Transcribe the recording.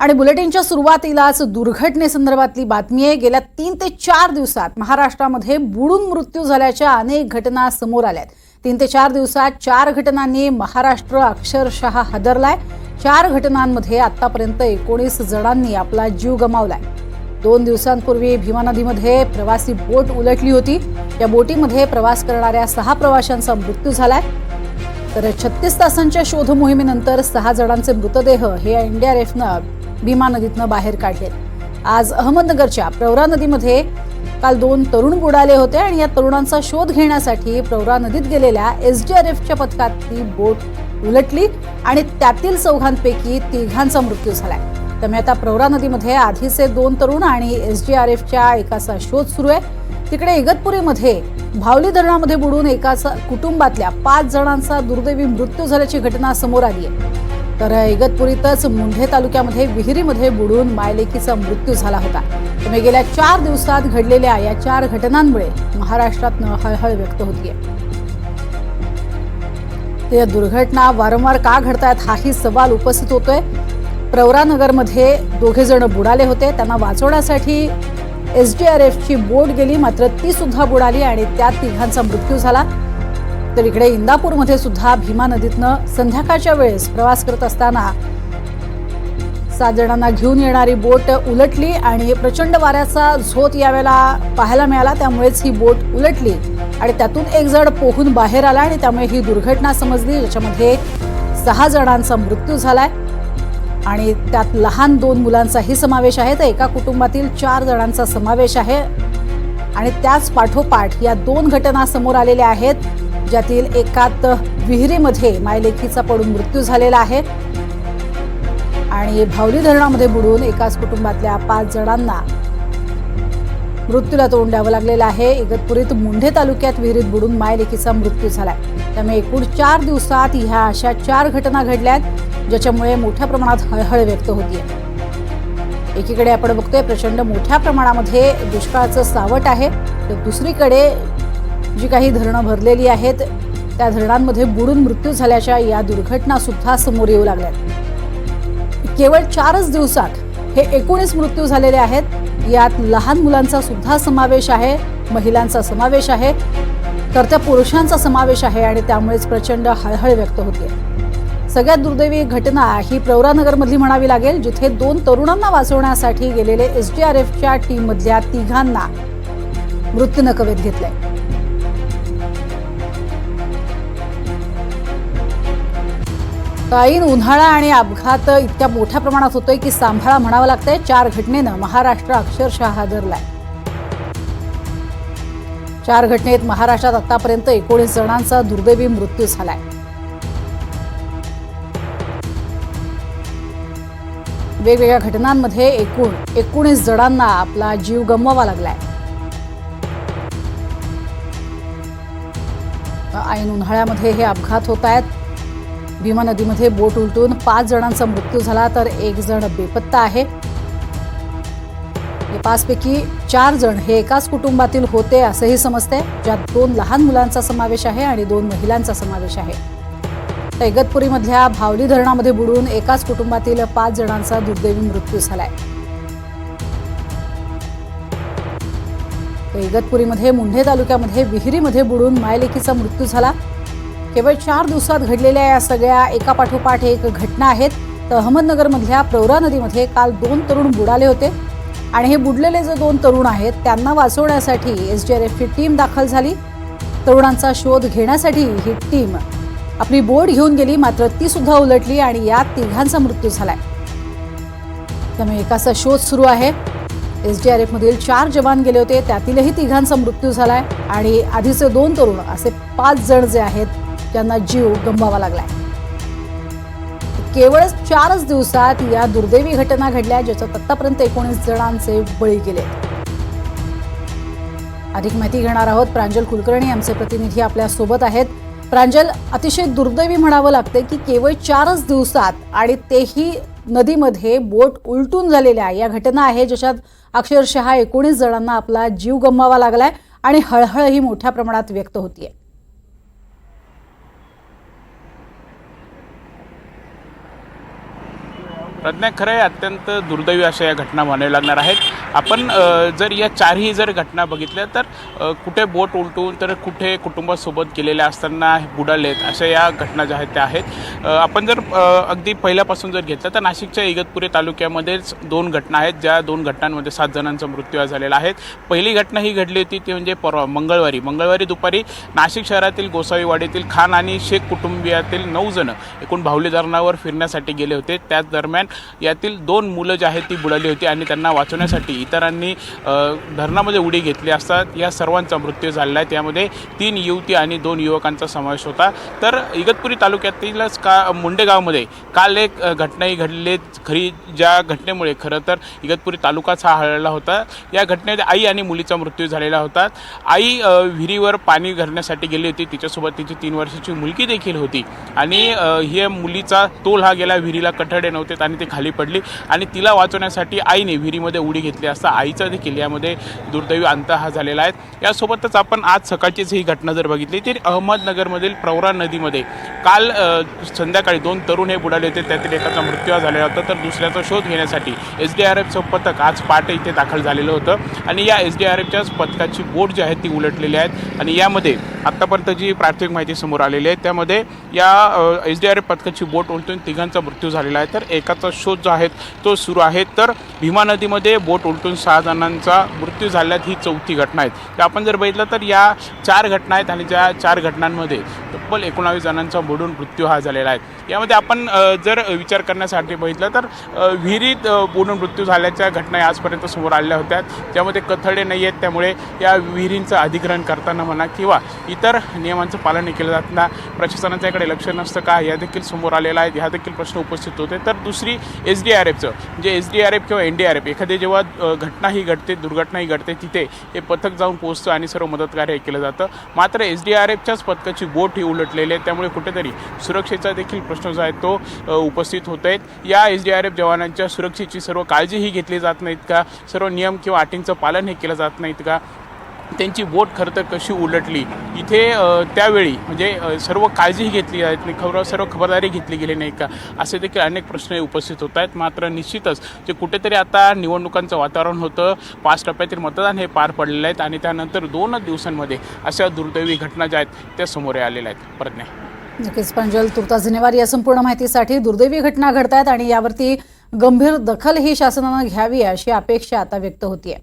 आणि बुलेटिनच्या सुरुवातीलाच दुर्घटनेसंदर्भातली बातमी आहे. गेल्या तीन ते चार दिवसात महाराष्ट्रामध्ये बुडून मृत्यू झाल्याच्या अनेक घटना समोर आल्यात. तीन ते चार दिवसात चार घटनांनी महाराष्ट्र अक्षरशः हादरलाय. चार घटनांमध्ये आतापर्यंत एकोणीस जणांनी आपला जीव गमावलाय. दोन दिवसांपूर्वी भीमा नदीमध्ये प्रवासी बोट उलटली होती. या बोटीमध्ये प्रवास करणाऱ्या सहा प्रवाशांचा मृत्यू झालाय. तर छत्तीस तासांच्या शोध मोहिमेनंतर सहा जणांचे मृतदेह हे एनडीआरएफनं भीमा नदीतनं बाहेर काढले आज अहमदनगरच्या प्रवरा नदीमध्ये काल दोन तरुण बुडाले होते आणि या तरुणांचा शोध घेण्यासाठी प्रवरा नदीत गेलेल्या एसडीआरएफच्या पथकातली बोट उलटली आणि त्यातील चौघांपैकी तिघांचा मृत्यू झालाय. त्यामुळे आता प्रवरा नदीमध्ये आधीचे दोन तरुण आणि एस जी आर एफच्या एकाचा शोध सुरू आहे. तिकडे इगतपुरीमध्ये भावली धरणामध्ये बुडून एकाचा कुटुंबातल्या पाच जणांचा दुर्दैवी मृत्यू झाल्याची घटना समोर आली आहे. तर इगतपुरीतच मुंढे तालुक्यामध्ये विहिरीमध्ये बुडून मायलेकीचा मृत्यू झाला होता. त्यामुळे गेल्या चार दिवसात घडलेल्या या चार घटनांमुळे महाराष्ट्रात हळहळ व्यक्त होतीये. आहे या दुर्घटना वारंवार का घडतायत हाही सवाल उपस्थित होतोय. प्रवरानगरमध्ये दोघे जण बुडाले होते. त्यांना वाचवण्यासाठी एस डी आर एफची बोट गेली मात्र ती सुद्धा बुडाली आणि त्यात तिघांचा मृत्यू झाला. तर इकडे इंदापूरमध्ये सुद्धा भीमा नदीतनं संध्याकाळच्या वेळेस प्रवास करत असताना सात जणांना घेऊन येणारी बोट उलटली आणि प्रचंड वाऱ्याचा झोत यावेळेला पाहायला मिळाला. त्यामुळेच ही बोट उलटली आणि त्यातून एक जण पोहून बाहेर आला आणि त्यामुळे ही दुर्घटना समजली ज्याच्यामध्ये सहा जणांचा मृत्यू झालाय. आणि त्यात लहान दोन मुलांचाही समावेश आहे. तर एका कुटुंबातील चार जणांचा समावेश आहे. आणि त्याच पाठोपाठ या दोन घटना समोर आलेल्या आहेत ज्यातील एकात विहिरीमध्ये मायलेखीचा पडून मृत्यू झालेला आहे. आणि भावली धरणामध्ये बुडून एकाच कुटुंबातल्या पाच जणांना मृत्यूला तोंड द्यावं लागलेलं आहे. इगतपुरीत मुंढे तालुक्यात विहिरीत बुडून मायलेकीचा मृत्यू झालाय त्यामुळे एकूण चार दिवसात ह्या अशा चार घटना घडल्यात ज्याच्यामुळे मोठ्या प्रमाणात हळहळ व्यक्त होतीये. एकीकडे आपण बघतोय प्रचंड मोठ्या प्रमाणामध्ये दुष्काळाचं सावट आहे. तर दुसरीकडे जी काही धरणं भरलेली आहेत त्या धरणांमध्ये बुडून मृत्यू झाल्याच्या या दुर्घटना सुद्धा समोर येऊ लागल्यात. केवळ चारच दिवसात हे एकोणीस मृत्यू झालेले आहेत. यात लहान मुलांचा सुद्धा समावेश आहे महिलांचा समावेश आहे तर त्या पुरुषांचा समावेश आहे आणि त्यामुळेच प्रचंड हळहळ व्यक्त होते. सगळ्यात दुर्दैवी घटना ही प्रवरानगरमधली म्हणावी लागेल जिथे दोन तरुणांना वाचवण्यासाठी गेलेले एस डी आर एफच्या टीममधल्या तिघांना मृत्यूनं कवेत घेतलंय. ऐन उन्हाळा आणि अपघात इतक्या मोठ्या प्रमाणात होतोय की सांभाळा म्हणावं लागतंय. चार घटनेनं महाराष्ट्र अक्षरशः हादरलाय. चार घटनेत महाराष्ट्रात आतापर्यंत एकोणीस जणांचा दुर्दैवी मृत्यू झालाय. वेगवेगळ्या घटनांमध्ये एकूण एकोणीस जणांना आपला जीव गमवावा लागलाय. ऐन उन्हाळ्यामध्ये हे अपघात होत आहेत. भीमा नदीमध्ये बोट उलटून पाच जणांचा मृत्यू झाला तर एक जण बेपत्ता आहे. पाचपैकी चार जण हे एकाच कुटुंबातील होते असंही समजते ज्यात दोन लहान मुलांचा समावेश आहे आणि दोन महिलांचा समावेश आहे. तर इगतपुरीमधल्या भावली धरणामध्ये बुडून एकाच कुटुंबातील पाच जणांचा दुर्दैवी मृत्यू झालाय. इगतपुरीमध्ये मुंढे तालुक्यामध्ये विहिरीमध्ये बुडून मायलेकीचा मृत्यू झाला. केवळ चार दिवसात घडलेल्या या सगळ्या एकापाठोपाठ एक घटना आहेत. तर अहमदनगरमधल्या प्रवरा नदीमध्ये काल दोन तरुण बुडाले होते. आणि हे बुडलेले जे दोन तरुण आहेत त्यांना वाचवण्यासाठी एस डी आर एफची टीम दाखल झाली. तरुणांचा शोध घेण्यासाठी ही टीम आपली बोट घेऊन गेली मात्र ती सुद्धा उलटली आणि यात तिघांचा मृत्यू झालाय. त्यामुळे एकाचा शोध सुरू आहे. एस डी आर मधील चार जवान गेले होते त्यातीलही तिघांचा मृत्यू झालाय. आणि आधीचे दोन तरुण असे पाच जण जे आहेत त्यांना जीव गमवावा लागलाय. केवळ चारच दिवसात या दुर्दैवी घटना घडल्या ज्याच्यात आतापर्यंत एकोणीस जणांचे बळी गेले. अधिक माहिती घेणार आहोत प्रांजल कुलकर्णी आमचे प्रतिनिधी आपल्यासोबत आहेत. प्रांजल अतिशय दुर्दैवी म्हणावं लागते की केवळ चारच दिवसात आणि तेही नदीमध्ये बोट उलटून झालेल्या या घटना आहे ज्याच्यात अक्षरशः एकोणीस जणांना आपला जीव गमवावा लागलाय आणि हळहळ ही मोठ्या प्रमाणात व्यक्त होतीये. प्रज्ञा खरं आहे अत्यंत दुर्दैवी अशा या घटना म्हणाव्या लागणार आहेत. आपण जर या चारही जर घटना बघितल्या तर कुठे बोट उलटून तर कुठे कुटुंबासोबत गेलेल्या असताना बुडालेत अशा या घटना ज्या आहेत त्या आहेत. आपण जर अगदी पहिल्यापासून जर घेतलं तर नाशिकच्या इगतपुरी तालुक्यामध्येच दोन घटना आहेत ज्या दोन घटनांमध्ये सात जणांचा मृत्यू झालेला आहे. पहिली घटना ही घडली होती ती म्हणजे परवा मंगळवारी. मंगळवारी दुपारी नाशिक शहरातील गोसावीवाडीतील खान आणि शेख कुटुंबियातील नऊ जण एकूण भावली धरणावर फिरण्यासाठी गेले होते. त्याच दरम्यान यातील दोन मुलं जी आहेत ती बुडाली होती आणि त्यांना वाचवण्यासाठी इतरांनी धरणामध्ये उडी घेतली असतात. या सर्वांचा मृत्यू झालेला आहे. त्यामध्ये तीन युवती आणि दोन युवकांचा समावेश होता. तर इगतपुरी तालुक्यातीलच का मुंडेगावमध्ये काल एक घटनाही घडली. खरी ज्या घटनेमुळे खरं तर इगतपुरी तालुकाच हा हळला होता. या घटनेत आई आणि मुलीचा मृत्यू झालेला होता. आई विहिरीवर पाणी घरण्यासाठी गेली होती. तिच्यासोबत तिची तीन वर्षाची मुलगी देखील होती. आणि हे ही मुलीचा तोल हा गेला. विहिरीला कठडे नव्हते आणि ती खाली पडली. आणि तिला वाचवण्यासाठी आईने विहिरीमध्ये उडी घेतली असता आईचा देखील यामध्ये दुर्दैवी अंत हा झालेला आहे. यासोबतच आपण आज सकाळचीच ही घटना जर बघितली तर अहमदनगरमधील प्रवरा नदीमध्ये काल संध्याकाळी दोन तरुण हे बुडाले होते. त्यातील एकाचा मृत्यू हा झालेला होता. तर दुसऱ्याचा शोध घेण्यासाठी एस डी आर एफचं पथक आज पहाटे इथे दाखल झालेलं होतं. आणि या एस डी आर एफच्याच पथकाची बोट जी आहे ती उलटलेली आहेत आणि यामध्ये आत्तापर्यंत जी प्राथमिक माहिती समोर आलेली आहे त्यामध्ये या एस डी आर एफ पथकाची बोट उलटून तिघांचा मृत्यू झालेला आहे. तर एकाचा शोध जो आहे तो सुरू आहे. तर भीमा नदीमध्ये बोट उलटून सहा जणांचा मृत्यू झाल्यात ही चौथी घटना आहे. तर आपण जर बघितलं तर या चार घटना आहेत आणि ज्या चार घटनांमध्ये तब्बल एकोणावीस जणांचा बुडून मृत्यू हा झालेला आहे. यामध्ये आपण जर विचार करण्यासाठी बघितलं तर विहिरीत बुडून मृत्यू झाल्याच्या घटना आजपर्यंत समोर आलेल्या होत्या. त्यामध्ये कथडे नाही आहेत. त्यामुळे या विहिरींचं अधिग्रहण करताना म्हणा किंवा इतर नियमांचं पालन केलं जात ना प्रशासनाच्याकडे लक्ष नसतं का? या देखील समोर आलेलं आहे. ह्या देखील प्रश्न उपस्थित होते. तर दुसरी एस डी आर एफचं जे म्हणजे एस डी आर एफ किंवा एन डी आर एफ एखादी जेव्हा घटना ही घडते दुर्घटनाही घडते तिथे हे पथक जाऊन पोहोचतं आणि सर्व मदतकार्य हे केलं जातं. मात्र एस डी आर एफच्याच पथकाची बोट ही उलटलेली आहे त्यामुळे कुठेतरी सुरक्षेचा देखील प्रश्न जो आहे तो उपस्थित होत आहेत या एस डी आर एफ जवानांच्या सुरक्षेची सर्व काळजीही घेतली जात नाहीत का? सर्व नियम किंवा अटींचं पालन हे केलं जात नाहीत का? त्यांची बोट खरं तर कशी उलटली. इथे त्यावेळी म्हणजे सर्व काळजी घेतली जात नाही खबर सर्व खबरदारी घेतली गेली नाही का असे देखील अनेक प्रश्न उपस्थित होत आहेत. मात्र निश्चितच जे कुठेतरी आता निवडणुकांचं वातावरण होतं पाच टप्प्यातील मतदान हे पार पडलेलं आहेत आणि त्यानंतर दोनच दिवसांमध्ये अशा दुर्दैवी घटना ज्या आहेत त्या समोर आलेल्या आहेत. प्रज्ञा नक्कीच प्रांजल तुर्तास धन्यवाद या संपूर्ण माहितीसाठी दुर्दैवी घटना घडत आहेत आणि यावरती गंभीर दखल ही शासनानं घ्यावी अशी अपेक्षा आता व्यक्त होतीये.